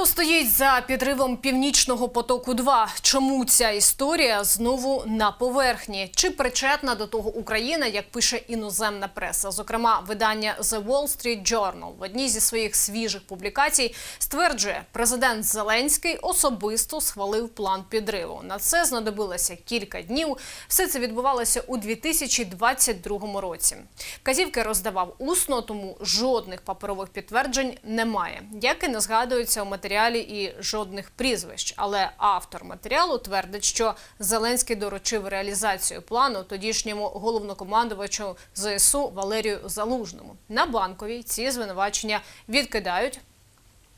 Хто стоїть за підривом північного потоку? 2 чому ця історія знову на поверхні? Чи причетна до того Україна, як пише іноземна преса? Зокрема, видання The Wall Street Journal в одній зі своїх свіжих публікацій стверджує, президент Зеленський особисто схвалив план підриву. На це знадобилося кілька днів. Все це відбувалося у 2022 році. Казівки роздавав усно, тому жодних паперових підтверджень немає. Як і не згадується у матеріалі і жодних прізвищ. Але автор матеріалу твердить, що Зеленський доручив реалізацію плану тодішньому головнокомандувачу ЗСУ Валерію Залужному. На банковій ці звинувачення відкидають.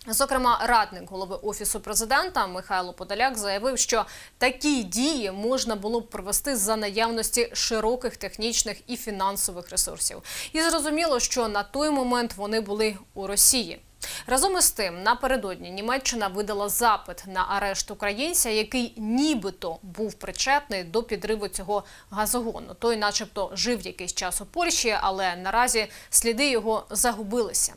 Зокрема, радник голови офісу президента Михайло Подоляк заявив, що такі дії можна було б провести за наявності широких технічних і фінансових ресурсів. І зрозуміло, що на той момент вони були у Росії. Разом із тим, напередодні Німеччина видала запит на арешт українця, який нібито був причетний до підриву цього газогону. Той, начебто, жив якийсь час у Польщі, але наразі сліди його загубилися.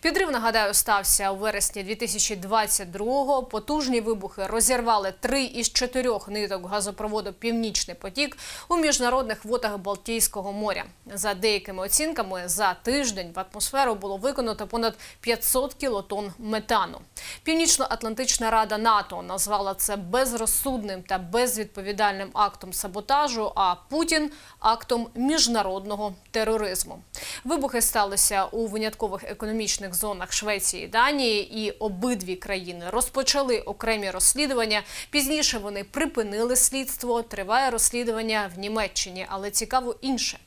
Підрив, нагадаю, стався у вересні 2022-го. Потужні вибухи розірвали три із чотирьох ниток газопроводу Північний потік у міжнародних водах Балтійського моря. За деякими оцінками, за тиждень в атмосферу було виконано понад 500 кілотон метану. Північно-Атлантична рада НАТО назвала це безрозсудним та безвідповідальним актом саботажу. А Путін актом міжнародного тероризму. Вибухи сталися у виняткових економічних зонах Швеції і Данії, і обидві країни розпочали окремі розслідування. Пізніше вони припинили слідство. Триває розслідування в Німеччині, але цікаво інше.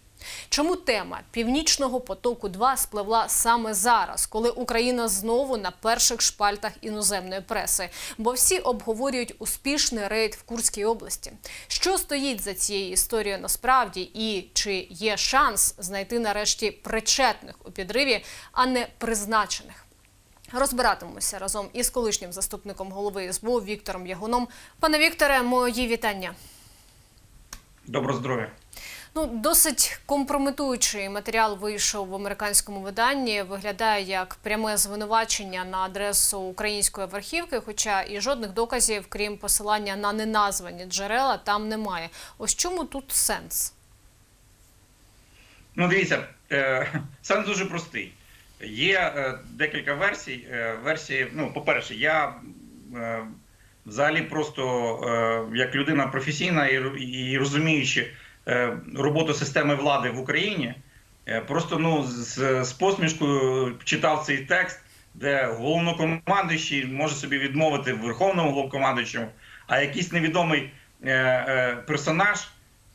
Чому тема північного потоку 2 спливла саме зараз, коли Україна знову на перших шпальтах іноземної преси? Бо всі обговорюють успішний рейд в Курській області. Що стоїть за цією історією насправді, і чи є шанс знайти нарешті причетних у підриві, а не призначених? Розбиратимемося разом із колишнім заступником голови СБУ Віктором Ягуном. Пане Вікторе, мої вітання. Доброго здоров'я. Ну, досить компрометуючий матеріал вийшов в американському виданні. Виглядає як пряме звинувачення на адресу української верхівки, хоча і жодних доказів, крім посилання на неназвані джерела, там немає. Ось чому тут сенс? Ну, дивіться, е, сенс дуже простий. Є е, декілька версій. Е, версії, ну, по-перше, я взагалі просто як людина професійна і, розуміючи роботу системи влади в Україні, е, просто ну, з, з посмішкою читав цей текст, де головнокомандуючий може собі відмовити верховному головнокомандуючому, а якийсь невідомий е, е, персонаж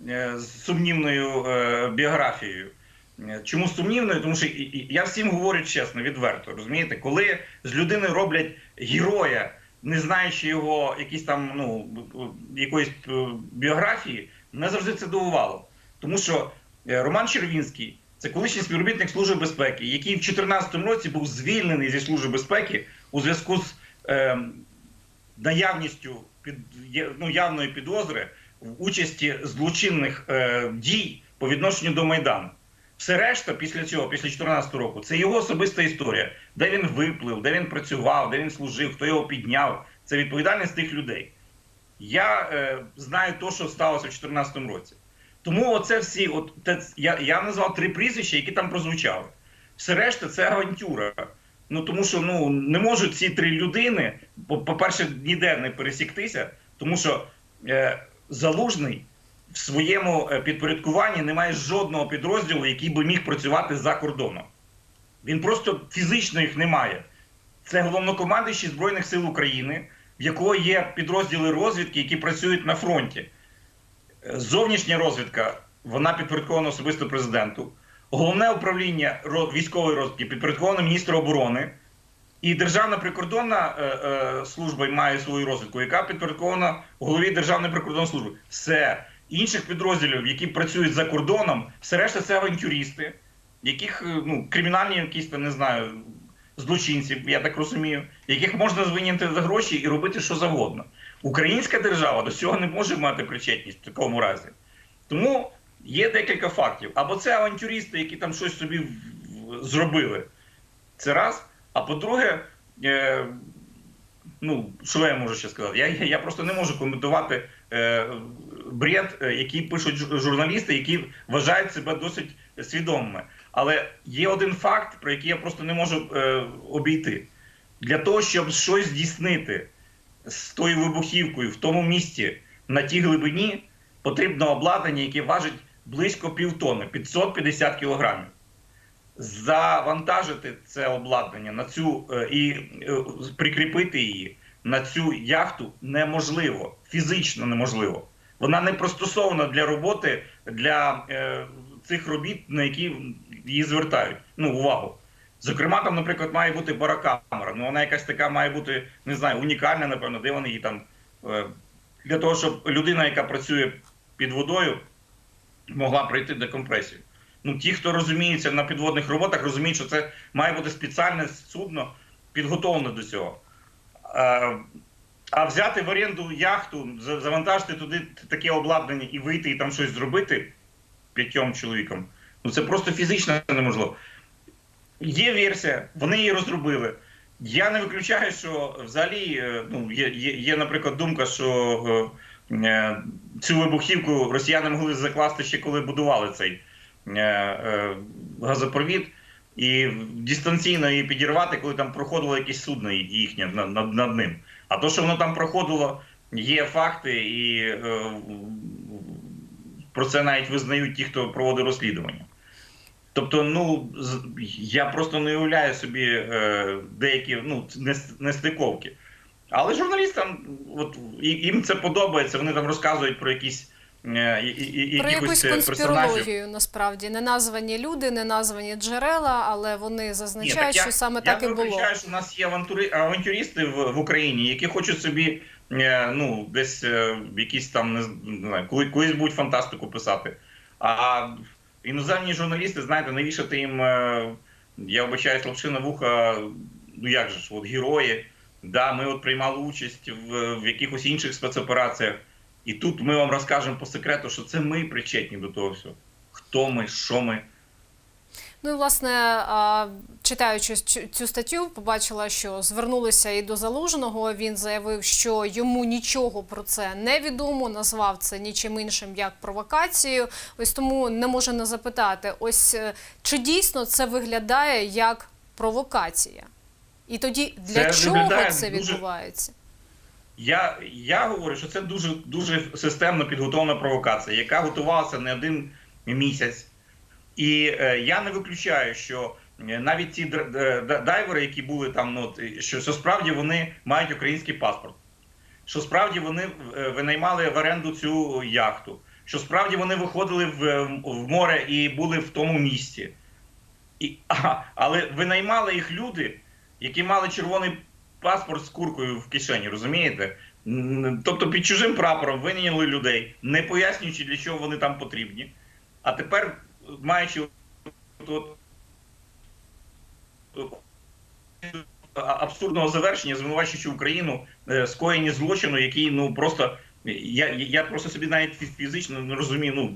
е, з сумнівною е, біографією. Е, Чому сумнівною? Тому що я всім говорю чесно, відверто, розумієте, коли з людини роблять героя, не знаючи його якісь там ну якоїсь е, біографії, мене завжди це дивувало. Тому що е, Роман Червінський це колишній співробітник Служби безпеки, який в 2014 році був звільнений зі Служби безпеки у зв'язку з е, наявністю під ну, явної підозри в участі злочинних е, дій по відношенню до Майдану. Все решта після цього, після 2014 року, це його особиста історія, де він виплив, де він працював, де він служив, хто його підняв. Це відповідальність тих людей. Я е, знаю те, що сталося в 2014 році. Тому оце всі, от те, я, я назвав три прізвища, які там прозвучали. Все решта це авантюра. Ну тому що ну не можуть ці три людини, по- по-перше, ніде не пересіктися, тому що е, залужний в своєму е, підпорядкуванні немає жодного підрозділу, який би міг працювати за кордоном. Він просто фізично їх немає. Це головнокомандуючий Збройних сил України, в якого є підрозділи розвідки, які працюють на фронті. Зовнішня розвідка, вона підпорядкована особисто президенту. Головне управління військової розвідки підпорядковано міністру оборони. І Державна прикордонна е, е, служба має свою розвідку, яка підпорядкована голові Державної прикордонної служби. Все інших підрозділів, які працюють за кордоном, все решта це авантюристи, яких е, ну, кримінальні якісь там, не знаю, злочинці, я так розумію, яких можна звиняти за гроші і робити що завгодно. Українська держава до цього не може мати причетність в такому разі. Тому є декілька фактів. Або це авантюристи, які там щось собі зробили. Це раз. А по-друге, е, ну що я можу ще сказати? Я, я, я просто не можу коментувати е, бред, е, який пишуть журналісти, які вважають себе досить свідомими. Але є один факт, про який я просто не можу е, обійти. Для того, щоб щось здійснити з тою вибухівкою в тому місці на тій глибині, потрібно обладнання, яке важить близько півтони, 550 кілограмів. Завантажити це обладнання на цю е, і е, прикріпити її на цю яхту неможливо, фізично неможливо. Вона не пристосована для роботи для е, цих робіт, на які її звертають ну, увагу. Зокрема, там, наприклад, має бути барокамера. Ну, вона якась така має бути, не знаю, унікальна, напевно, де вони її там. Е, для того, щоб людина, яка працює під водою, могла пройти декомпресію. Ну, ті, хто розуміється на підводних роботах, розуміють, що це має бути спеціальне судно, підготовлене до цього. Е, а взяти в оренду яхту, завантажити туди таке обладнання і вийти і там щось зробити п'ятьом чоловікам, ну це просто фізично неможливо. Є версія, вони її розробили. Я не виключаю, що взагалі е, ну, є, є, є, наприклад, думка, що е, е, цю вибухівку росіяни могли закласти ще коли будували цей е, е, газопровід, і дистанційно її підірвати, коли там проходило якесь судно їхнє над, над, ним. А то, що воно там проходило, є факти, і е, про це навіть визнають ті, хто проводить розслідування. Тобто, ну я просто не уявляю собі е, деякі ну, нестиковки. Але журналістам, от їм це подобається, вони там розказують про якісь е, і, і, і, Про якусь е, персонажів. конспірологію насправді не названі люди, не названі джерела, але вони Ні, зазначають, я- що саме я так і було. виключаю, що у нас є авантюристи в, в Україні, які хочуть собі ну, десь е, якісь там не, знаю, коли, колись будуть фантастику писати. А іноземні журналісти, знаєте, навішати їм, е, я обичаю лапши вуха, ну як же ж, от герої. Да, ми от приймали участь в, в якихось інших спецопераціях, і тут ми вам розкажемо по секрету, що це ми причетні до того всього. Хто ми, що ми. Ну і власне, читаючи цю, статтю, побачила, що звернулися і до залужного. Він заявив, що йому нічого про це не відомо, назвав це нічим іншим як провокацією. Ось тому не можу не запитати: ось е, чи дійсно це виглядає як провокація? І тоді для Це чого виглядає це відбувається? Я, я говорю, що це дуже дуже системно підготовлена провокація, яка готувалася не один місяць. І е, я не виключаю, що е, навіть е, дайвери, які були там, ну, що, що справді вони мають український паспорт, що справді вони е, винаймали в оренду цю яхту, що справді вони виходили в, в море і були в тому місці. І, а, але винаймали їх люди, які мали червоний паспорт з куркою в кишені, розумієте? Тобто під чужим прапором винайняли людей, не пояснюючи, для чого вони там потрібні. А тепер, маючи абсурдного завершення, звинувачуючи Україну е, скоєнні злочину, який ну просто. Я, я просто собі навіть фізично не розумію, ну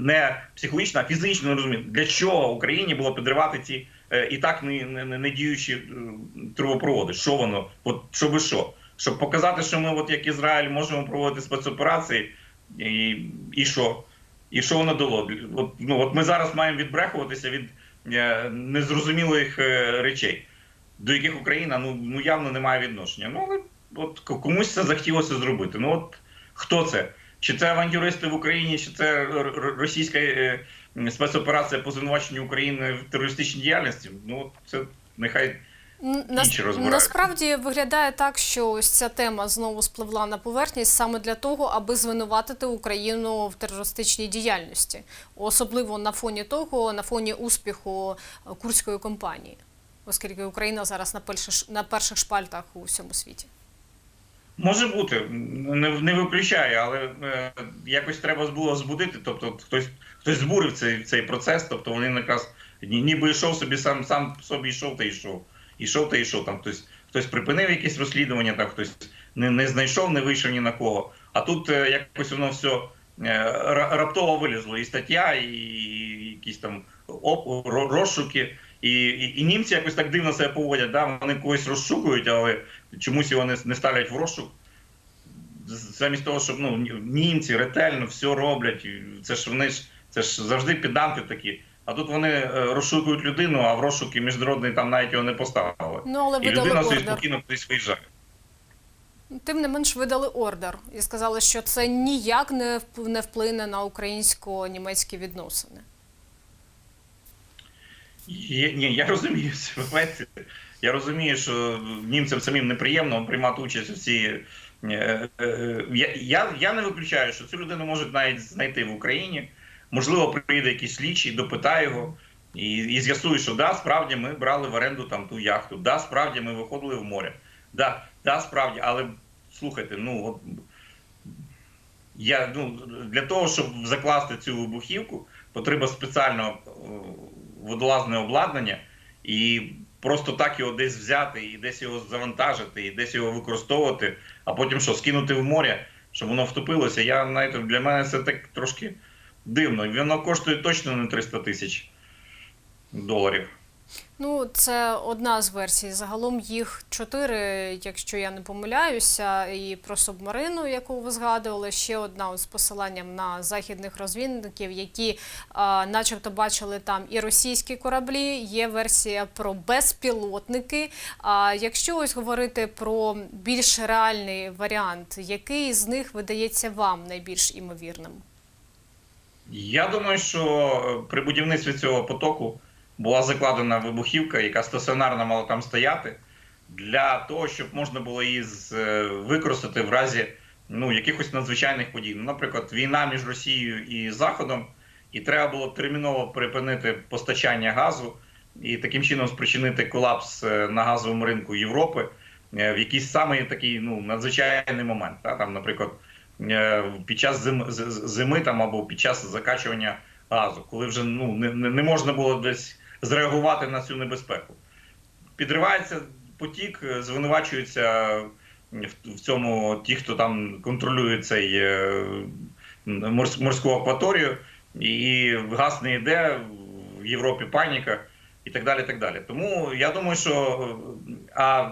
не психологічно, а фізично не розумію, для чого Україні було підривати ці е, і так не, не, не діючі е, трубопроводи. Що воно? От щоби що? Щоб показати, що ми, от як Ізраїль, можемо проводити спецоперації, і, і що? І що воно дало? От, ну, от ми зараз маємо відбрехуватися від е, незрозумілих е, речей, до яких Україна ну, ну явно не має відношення. Ну, але от комусь це захотілося зробити. Ну от хто це? Чи це авантюристи в Україні, чи це російська е, спецоперація по звинуваченню України в терористичній діяльності? Ну це нехай нас- Насправді виглядає так, що ось ця тема знову спливла на поверхність саме для того, аби звинуватити Україну в терористичній діяльності, особливо на фоні того, на фоні успіху е, курської компанії, оскільки Україна зараз на перших, на перших шпальтах у всьому світі. Може бути, не, не виключаю, але е, якось треба було збудити. Тобто хтось хтось збурив цей, цей процес, тобто вони якраз ніби йшов собі сам сам собі йшов та йшов. Ішов та йшов. Там хтось хтось припинив якесь розслідування, там хтось не, не знайшов, не вийшов ні на кого. А тут е, якось воно все е, раптово вилізло. І стаття, і якісь там розшуки, І, і, і німці якось так дивно себе поводять. Да? Вони когось розшукують, але чомусь його не, не ставлять в розшук. Замість того, щоб ну, німці ретельно все роблять. Це ж вони ж це ж завжди підданти такі. А тут вони е, розшукують людину, а в розшуки міжнародний там навіть його не поставили. Ну але І людина собі спокійно кудись виїжджає. Тим не менш видали ордер і сказали, що це ніяк не вплине на українсько-німецькі відносини. Є, ні, я розумію. Я розумію, що німцям самим неприємно приймати участь у цій. е, е, Я, я, я не виключаю, що цю людину можуть навіть знайти в Україні. Можливо, прийде якийсь слідчий, допитає його і, і з'ясує, що да, справді ми брали в оренду там ту яхту, да, справді ми виходили в море. Да, да, справді, але слухайте, ну от я ну для того, щоб закласти цю вибухівку, потрібно спеціально е, водолазне обладнання, і просто так його десь взяти, і десь його завантажити, і десь його використовувати, а потім що скинути в море, щоб воно втопилося. Я знаєте, для мене це так трошки дивно. Воно коштує точно не 300 тисяч доларів. Ну, це одна з версій. Загалом їх чотири, якщо я не помиляюся, і про субмарину, яку ви згадували, ще одна з посиланням на західних розвідників, які а, начебто бачили там і російські кораблі. Є версія про безпілотники. А якщо ось говорити про більш реальний варіант, який з них видається вам найбільш імовірним? Я думаю, що е, при будівництві цього потоку була закладена вибухівка, яка стаціонарно мала там стояти, для того, щоб можна було її е, використати в разі ну, якихось надзвичайних подій. Ну, наприклад, війна між Росією і Заходом, і треба було терміново припинити постачання газу і таким чином спричинити колапс е, на газовому ринку Європи в якийсь самий такий ну, надзвичайний момент. Та? Там, наприклад, під час зими там, або під час закачування газу, коли вже ну, не, не можна було десь зреагувати на цю небезпеку. Підривається потік, е, звинувачуються в, цьому ті, хто там контролює цей е, морську акваторію, і газ не йде, в Європі паніка і так далі. так далі. Тому я думаю, що е, а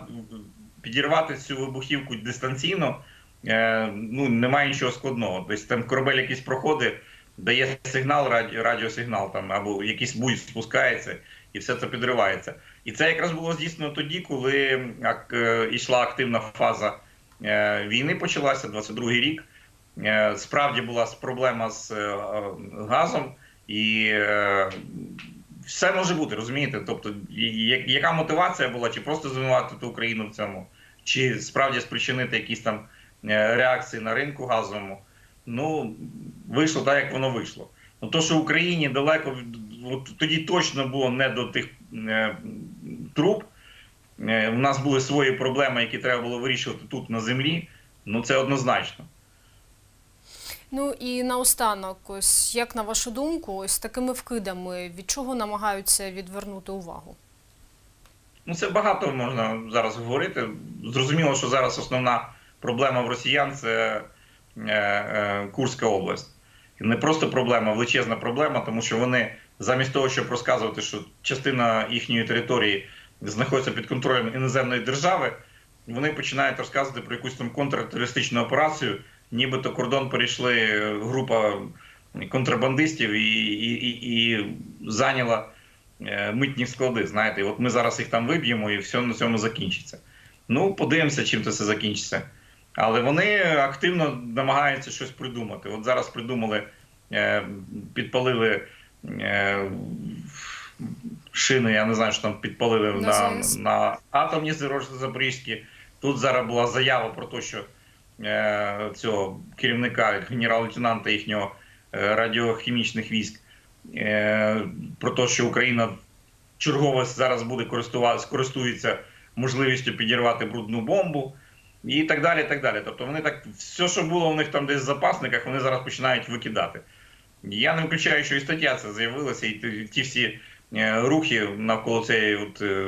підірвати цю вибухівку дистанційно е, ну, немає нічого складного. Тобто там корабель якийсь проходить, дає сигнал, раді, радіосигнал там, або якийсь буй спускається, і все це підривається. І це якраз було здійснено тоді, коли ак, е, йшла активна фаза е, війни, почалася 22-й рік. Е, справді була проблема з е, е, газом, і е, все може бути, розумієте? Тобто, яка мотивація була, чи просто звинуватити Україну в цьому, чи справді спричинити якісь там е, реакції на ринку газовому. Ну, вийшло так, як воно вийшло. Ну, то, що Україні далеко от тоді точно було не до тих е, труб. Е, у нас були свої проблеми, які треба було вирішувати тут на землі. Ну, це однозначно. Ну і наостанок, ось як на вашу думку, ось такими вкидами від чого намагаються відвернути увагу? Ну, це багато можна зараз говорити. Зрозуміло, що зараз основна проблема в росіян це е, е, Курська область. Не просто проблема, величезна проблема, тому що вони замість того, щоб розказувати, що частина їхньої території знаходиться під контролем іноземної держави, вони починають розказувати про якусь там контртерористичну операцію, нібито кордон перейшли е, група контрабандистів і, і, і, і зайняла митні склади. Знаєте, і от ми зараз їх там виб'ємо, і все на цьому закінчиться. Ну, подивимося, чим це все закінчиться. Але вони активно намагаються щось придумати. От зараз придумали, е, підпалили е, шини, я не знаю, що там підпалили На на, на атомні Запорізькі. Тут зараз була заява про те, що е, цього керівника, генерал-лейтенанта їхнього радіохімічних військ, про те, що Україна чергово зараз буде користуватися, користується можливістю підірвати брудну бомбу. І так далі. і так далі. Тобто вони так, все, що було у них там десь в запасниках, вони зараз починають викидати. Я не виключаю, що і стаття це з'явилася, і ті- ті всі е, рухи навколо цієї от, е,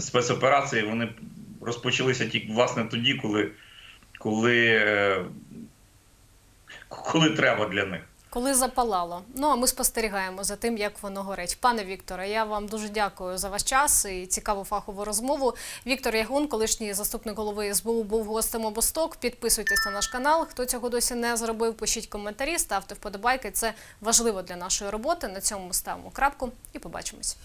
спецоперації вони розпочалися тільки власне тоді, коли, коли, е, коли треба для них. Коли запалало. Ну а ми спостерігаємо за тим, як воно горить. Пане Вікторе, я вам дуже дякую за ваш час і цікаву фахову розмову. Віктор Ягун, колишній заступник голови СБУ, був гостем обосток. Підписуйтесь на наш канал. Хто цього досі не зробив, пишіть коментарі, ставте вподобайки. Це важливо для нашої роботи. На цьому ставимо крапку і побачимось.